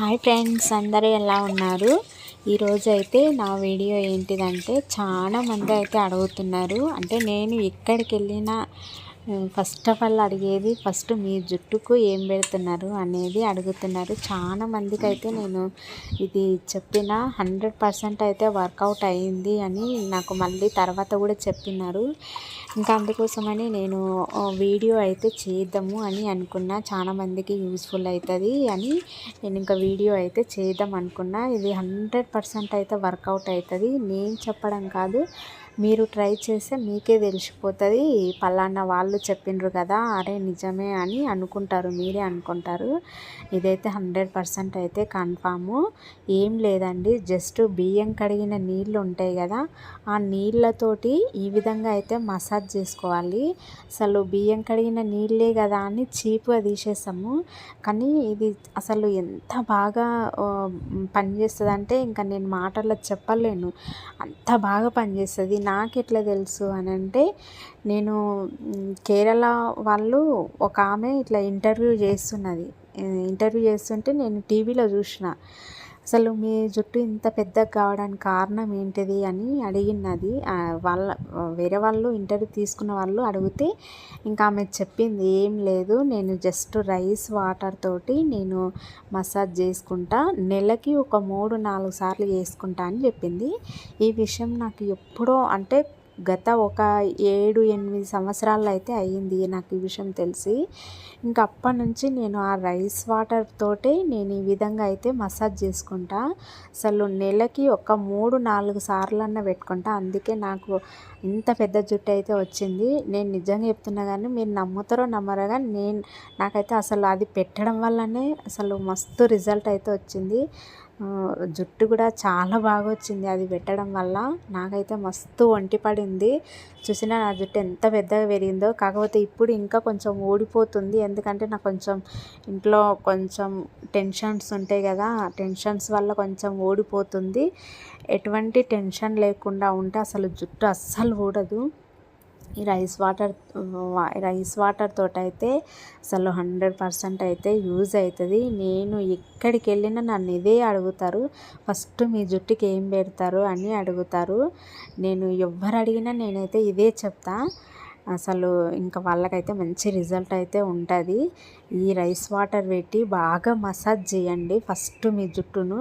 Hi friends అందరూ ఎలా ఉన్నారు? ఈరోజు అయితే నా వీడియో ఏంటిదంటే చాలా మంది అయితే అడుగుతున్నారు. అంటే నేను ఎక్కడికి వెళ్ళినా ఫస్ట్ ఆఫ్ ఆల్ అడిగేది ఫస్ట్ మీ జుట్టుకు ఏం పెడుతున్నారు అనేది అడుగుతున్నారు. చాలా మందికి అయితే నేను ఇది చెప్పిన హండ్రెడ్ పర్సెంట్ అయితే వర్కౌట్ అయ్యింది అని నాకు మళ్ళీ తర్వాత కూడా చెప్పినారు. ఇంకా అందుకోసమని నేను వీడియో అయితే చేద్దాము అని అనుకున్నా. చాలా మందికి యూస్ఫుల్ అవుతుంది అని నేను ఇంకా వీడియో అయితే చేద్దాం అనుకున్నా. ఇది హండ్రెడ్ పర్సెంట్ అయితే వర్కౌట్ అవుతుంది నేను చెప్పడం కాదు మీరు ట్రై చేస్తే మీకే తెలిసిపోతుంది. పలానా వాళ్ళు చెప్పిండ్రు కదా అరే నిజమే అని అనుకుంటారు మీరే అనుకుంటారు. ఇదైతే హండ్రెడ్ పర్సెంట్ అయితే కన్ఫాము. ఏం లేదండి జస్ట్ బియ్యం కడిగిన నీళ్ళు ఉంటాయి కదా ఆ నీళ్ళతోటి ఈ విధంగా అయితే మసాజ్ చేసుకోవాలి. అసలు బియ్యం కడిగిన నీళ్ళే కదా అని చీప్గా తీసేసాము కానీ ఇది అసలు ఎంత బాగా పనిచేస్తుంది అంటే ఇంకా నేను మాటల్లో చెప్పలేను. అంత బాగా పనిచేస్తుంది నాకు ఎట్లా తెలుసు అని అంటే నేను కేరళ వాళ్ళు ఒక ఆమె ఇట్లా ఇంటర్వ్యూ చేస్తున్నది. ఇంటర్వ్యూ చేస్తుంటే నేను టీవీలో చూసిన. అసలు మీ జుట్టు ఇంత పెద్దగా కావడానికి కారణం ఏంటిది అని అడిగినది. వాళ్ళ వేరే వాళ్ళు ఇంటర్వ్యూ తీసుకున్న వాళ్ళు అడిగితే ఇంకా ఆమె చెప్పింది ఏం లేదు నేను జస్ట్ రైస్ వాటర్ తోటి నేను మసాజ్ చేసుకుంటా నెలకి ఒక మూడు నాలుగు సార్లు చేసుకుంటా అని చెప్పింది. ఈ విషయం నాకు ఎప్పుడో అంటే గత ఒక ఏడు ఎనిమిది సంవత్సరాలు అయితే అయ్యింది నాకు ఈ విషయం తెలిసి. ఇంకా అప్పటి నుంచి నేను ఆ రైస్ వాటర్ తోటే నేను ఈ విధంగా అయితే మసాజ్ చేసుకుంటా. అసలు నెలకి ఒక మూడు నాలుగు సార్లు అన్న పెట్టుకుంటా. అందుకే నాకు ఇంత పెద్ద జుట్టు అయితే వచ్చింది. నేను నిజంగా చెప్తున్నా కానీ మీరు నమ్ముతారో నమ్మరో కానీ నేను నాకైతే అసలు అది పెట్టడం వల్లనే అసలు మస్తు రిజల్ట్ అయితే వచ్చింది. జుట్టు కూడా చాలా బాగా వచ్చింది అది పెట్టడం వల్ల. నాకైతే మస్తు ఒంటి పడింది. చూసినా నా జుట్టు ఎంత పెద్దగా పెరిగిందో కాకపోతే ఇప్పుడు ఇంకా కొంచెం ఊడిపోతుంది. ఎందుకంటే నాకు కొంచెం ఇంట్లో కొంచెం టెన్షన్స్ ఉంటాయి కదా టెన్షన్స్ వల్ల కొంచెం ఊడిపోతుంది. ఎటువంటి టెన్షన్ లేకుండా ఉంటే అసలు జుట్టు అస్సలు ఊడదు. ఈ రైస్ వాటర్ రైస్ వాటర్ తోటైతే అయితే అసలు హండ్రెడ్ పర్సెంట్ అయితే యూజ్ అవుతుంది నేను ఎక్కడికి వెళ్ళినా నన్ను ఇదే అడుగుతారు. ఫస్ట్ మీ జుట్టుకి ఏం పెడతారు అని అడుగుతారు. నేను ఎవరు అడిగినా నేనైతే ఇదే చెప్తా. అసలు ఇంకా వాళ్ళకైతే మంచి రిజల్ట్ అయితే ఉంటుంది. ఈ రైస్ వాటర్ పెట్టి బాగా మసాజ్ చేయండి ఫస్ట్ మీ జుట్టును.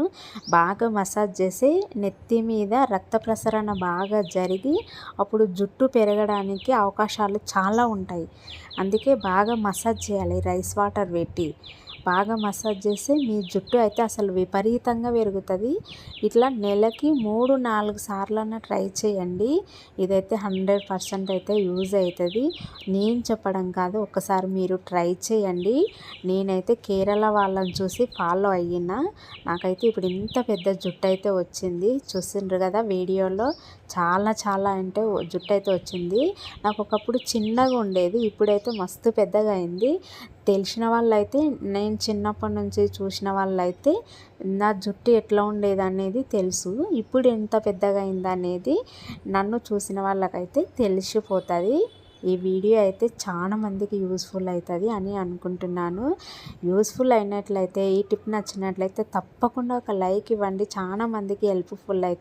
బాగా మసాజ్ చేసి నెత్తి మీద రక్త ప్రసరణ బాగా జరిగి అప్పుడు జుట్టు పెరగడానికి అవకాశాలు చాలా ఉంటాయి. అందుకే బాగా మసాజ్ చేయాలి రైస్ వాటర్ పెట్టి బాగా మసాజ్ చేస్తే మీ జుట్టు అయితే అసలు విపరీతంగా పెరుగుతుంది ఇట్లా నెలకి మూడు నాలుగు సార్లన్నా ట్రై చేయండి. ఇదైతే హండ్రెడ్ పర్సెంట్ అయితే యూజ్ అవుతుంది నేను చెప్పడం కాదు ఒకసారి మీరు ట్రై చేయండి. నేనైతే కేరళ వాళ్ళని చూసి ఫాలో అయ్యినా. నాకైతే ఇప్పుడు ఇంత పెద్ద జుట్టు అయితే వచ్చింది. చూసిండ్రు కదా వీడియోలో? చాలా చాలా అంటే జుట్టు అయితే వచ్చింది. నాకు ఒకప్పుడు చిన్నగా ఉండేది ఇప్పుడైతే మస్తు పెద్దగా అయింది. తెలిసిన వాళ్ళైతే నేను చిన్నప్పటి నుంచి చూసిన వాళ్ళైతే నా జుట్టు ఎట్లా ఉండేది అనేది తెలుసు. ఇప్పుడు ఎంత పెద్దగా అయిందనేది నన్ను చూసిన వాళ్ళకైతే తెలిసిపోతుంది. ఈ వీడియో అయితే చాలా మందికి యూస్ఫుల్ అవుతుంది అని అనుకుంటున్నాను. యూస్ఫుల్ అయినట్లయితే ఈ టిప్ నచ్చినట్లయితే తప్పకుండా ఒక లైక్ ఇవ్వండి. చాలా మందికి హెల్ప్ఫుల్ అవుతుంది